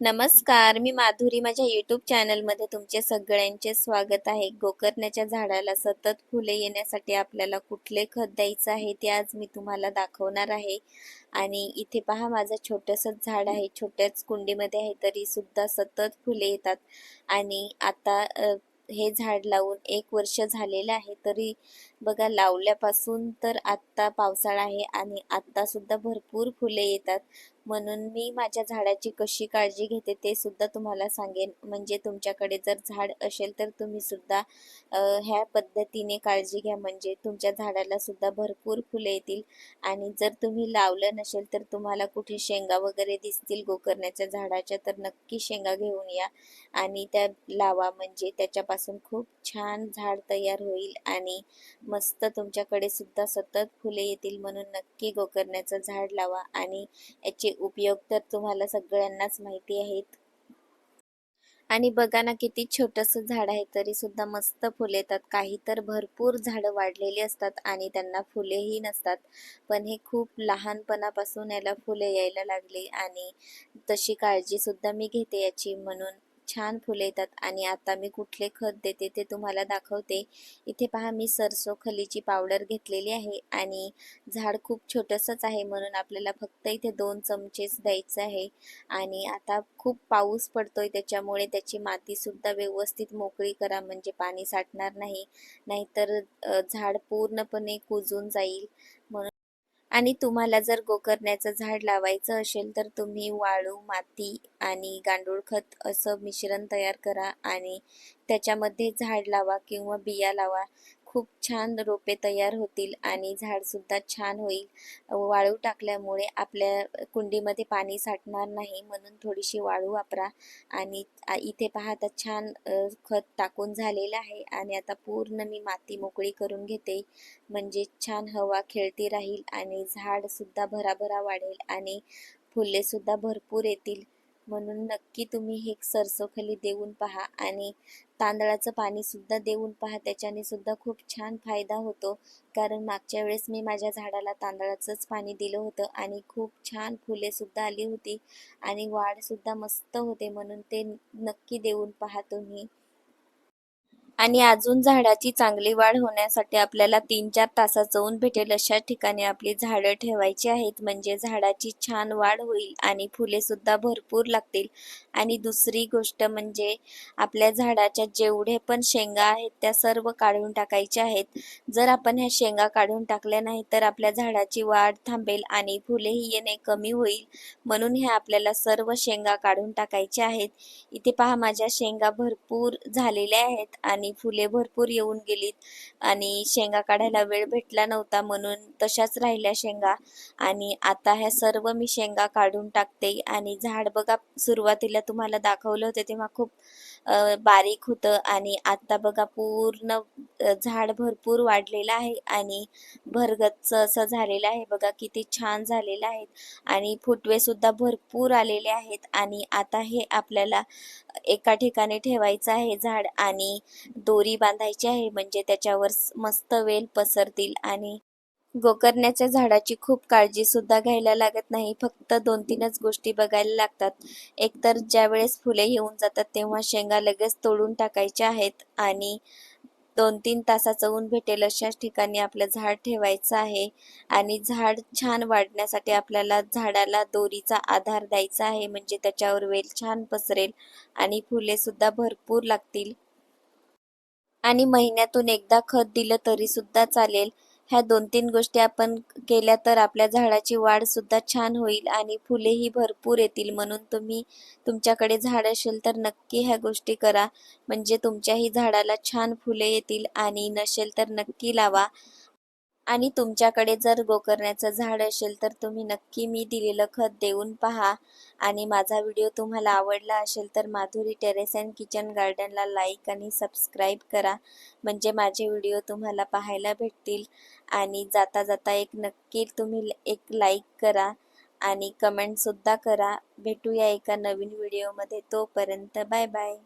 नमस्कार मी माधुरी. माझ्या यूट्यूब चॅनलमध्ये तुमचे सगळ्यांचे स्वागत आहे. गोकर्णाच्या झाडाला सतत फुले येण्यासाठी आपल्याला कुठले खत द्यायचं आहे ते आज मी तुम्हाला दाखवणार आहे. आणि इथे पहा माझं छोटंसंच झाड आहे. छोट्याच कुंडीमध्ये आहे तरी सुद्धा सतत फुले येतात. आणि आता हे झाड लावून एक वर्ष झालेलं आहे तरी बघा लावल्यापासून तर आत्ता पावसाळा आहे आणि आत्ता सुद्धा भरपूर फुले येतात. म्हणून मी माझ्या झाडाची कशी काळजी घेते ते सुद्धा तुम्हाला सांगेन. म्हणजे तुमच्याकडे जर झाड असेल तर तुम्ही सुद्धा ह्या पद्धतीने काळजी घ्या. म्हणजे तुमच्या झाडाला सुद्धा भरपूर फुले येतील. आणि जर तुम्ही लावलं नसेल तर तुम्हाला कुठे शेंगा वगैरे दिसतील गोकर्णाच्या झाडाच्या तर नक्की शेंगा घेऊन या. आणि त्या लावा. म्हणजे त्याच्यापासून खूप छान झाड तयार होईल. आणि मस्त तुमच्याकडे सुद्धा सतत फुले येतील. म्हणून नक्की गोकर्णाचं झाड लावा. आणि याचे उपयोग तर तुम्हाला सगळ्यांनाच माहिती आहेत. आणि बघा ना किती छोटंसं झाड आहे तरी सुद्धा मस्त फुले येतात. काही तर भरपूर झाडं वाढलेली असतात आणि त्यांना फुलेही नसतात. पण हे खूप लहानपणापासून याला फुले यायला लागली आणि तशी काळजी सुद्धा मी घेते याची म्हणून. छान फुले येतात आणि आता मी कुठले खत देते ते तुम्हाला दाखवते. इथे पहा मी सरसो खलीची पावडर घेतलेली आहे आणि झाड खूप छोटंसंच आहे म्हणून आपल्याला फक्त इथे दोन चमचेच द्यायचं आहे. आणि आता खूप पाऊस पडतोय त्याच्यामुळे त्याची मातीसुद्धा व्यवस्थित मोकळी करा म्हणजे पाणी साठणार नाही. नाहीतर झाड पूर्णपणे कुजून जाईल. म्हणून आणि तुम्हाला जर गोकर्ण्याचं झाड लावायचं असेल तर तुम्ही वाळू माती आणि गांडूळ खत असं मिश्रण तयार करा आणि त्याच्यामध्ये झाड लावा किंवा बिया लावा. खूप छान रोपे तयार होतील आणि झाडसुद्धा छान होईल. वाळू टाकल्यामुळे आपल्या कुंडीमध्ये पाणी साठणार नाही म्हणून थोडीशी वाळू वापरा. आणि इथे पहा छान खत टाकून झालेलं आहे आणि आता पूर्ण मी माती मोकळी करून घेते. म्हणजे छान हवा खेळती राहील आणि झाडसुद्धा भराभरा वाढेल आणि फुले सुद्धा भरपूर येतील. म्हणून नक्की तुम्ही हे सरसोखली देऊन पहा आणि तांदळाचं पाणी सुद्धा देऊन पहा. त्याच्याने सुद्धा खूप छान फायदा होतो. कारण मागच्या वेळेस मी माझ्या झाडाला तांदळाचंच पाणी दिलं होतं आणि खूप छान फुले सुद्धा आली होती आणि वाढ सुद्धा मस्त होते म्हणून ते नक्की देऊन पहा तुम्ही. आणि अजून झाडाची चांगली वाढ होण्यासाठी आपल्याला तीन चार तासाचं ऊन भेटेल अशा ठिकाणी आपली झाडं ठेवायची आहेत. म्हणजे झाडाची छान वाढ होईल आणि फुले सुद्धा भरपूर लागतील. आणि दुसरी गोष्ट म्हणजे आपल्या झाडाच्या जेवढे पण शेंगा आहेत त्या सर्व काढून टाकायच्या आहेत. जर आपण ह्या शेंगा काढून टाकल्या नाही तर आपल्या झाडाची वाढ थांबेल आणि फुलेही येणे कमी होईल. म्हणून ह्या आपल्याला सर्व शेंगा काढून टाकायच्या आहेत. इथे पहा माझ्या शेंगा भरपूर झालेल्या आहेत आणि फुले भरपूर येऊन गेलीत. आणि शेंगा काढायला वेळ भेटला नव्हता म्हणून तशाच राहिल्या शेंगा. आणि आता ह्या सर्व मी शेंगा काढून टाकते. आणि झाड बघा सुरुवातीला तुम्हाला दाखवलं होतं तेव्हा खूप बारीक होतं. आणि आता बघा पूर्ण झाड भरपूर वाढलेलं आहे. आणि भरगच्च असं झालेलं आहे. बघा किती छान झालेलं आहे आणि फुटवे सुद्धा भरपूर आलेले आहेत. आणि आता हे आपल्याला एका ठिकाणी ठेवायचं आहे झाड आणि दोरी बांधायची आहे. म्हणजे त्याच्यावर मस्त वेल पसरतील. आणि गोकर्ण्याच्या झाडाची खूप काळजी सुद्धा घ्यायला लागत नाही. फक्त दोन तीनच गोष्टी बघायला लागतात. एकतर ज्यावेळेस फुले येऊन जातात तेव्हा शेंगा लगेच तोडून टाकायच्या आहेत. आणि दोन तीन तासाचं ऊन भेटेल अशाच ठिकाणी आपलं झाड ठेवायचं आहे. आणि झाड छान वाढण्यासाठी आपल्याला झाडाला दोरीचा आधार द्यायचा आहे. म्हणजे त्याच्यावर वेल छान पसरेल आणि फुले सुद्धा भरपूर लागतील. आणि महिन्यातून एकदा खत दिलं तरी सुद्धा चालेल. ह्या दोन तीन गोष्टी आपण केल्या तर आपल्या झाडाची वाढ सुद्धा छान होईल आणि फुलेही भरपूर येतील. म्हणून तुम्ही तुमच्याकडे झाड असेल तर नक्की ह्या गोष्टी करा. म्हणजे तुमच्याही झाडाला छान फुले येतील आणि नसेल तर नक्की लावा. आणि तुमच्याकडे जर गोकर्णाचं झाड असेल तर तुम्ही नक्की मी दिलेलं खत देऊन पहा. आणि माझा व्हिडिओ तुम्हाला आवडला असेल तर माधुरी टेरेस अँड किचन गार्डनला लाईक आणि सबस्क्राईब करा. म्हणजे माझे व्हिडिओ तुम्हाला पाहायला भेटतील. आणि जाता जाता एक नक्की तुम्ही एक लाईक करा आणि कमेंटसुद्धा करा. भेटूया एका नवीन व्हिडिओमध्ये. तोपर्यंत बाय बाय.